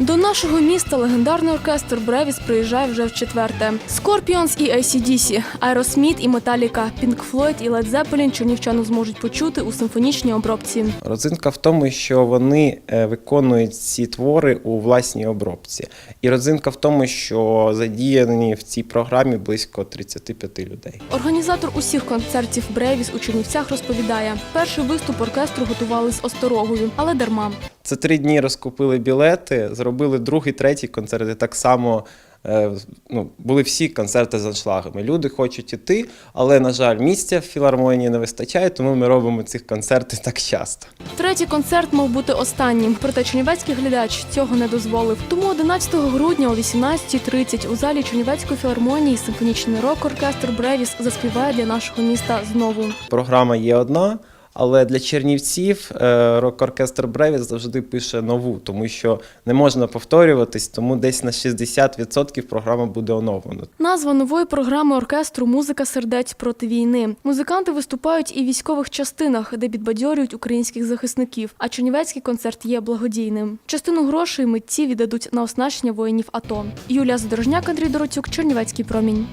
До нашого міста легендарний оркестр Бревіс приїжджає вже в четверте. Scorpions і ACDC, Aerosmith і Metallica, Pink Floyd і Led Zeppelin чернівчану зможуть почути у симфонічній обробці. Родзинка в тому, що вони е, виконують ці твори у власній обробці. І родзинка в тому, що задіяні в цій програмі близько 35 людей. Організатор усіх концертів Бревіс у Чернівцях розповідає, перший виступ оркестру готували з осторогою, але дарма. Це три дні розкупили білети, зробили другий, третій концерт. І так само е, ну, були всі концерти з аншлагами. Люди хочуть іти, але, на жаль, місця в філармонії не вистачає, тому ми робимо ці концерти так часто. Третій концерт мав бути останнім, проте чернівецький глядач цього не дозволив. Тому 11 грудня о 18.30 у залі Чернівецької філармонії симфонічний рок-оркестр Бревіс заспіває для нашого міста знову. Програма є одна, але для чернівців е, рок-оркестр Бревіс завжди пише нову, тому що не можна повторюватись, тому десь на 60% програма буде оновлена. Назва нової програми оркестру Музика сердець проти війни. Музиканти виступають і в військових частинах, де підбадьорюють українських захисників. А чернівецький концерт є благодійним. Частину грошей митці віддадуть на оснащення воїнів АТО. Юлія Задорожняк, Андрій Дороцюк, Чернівецький промінь.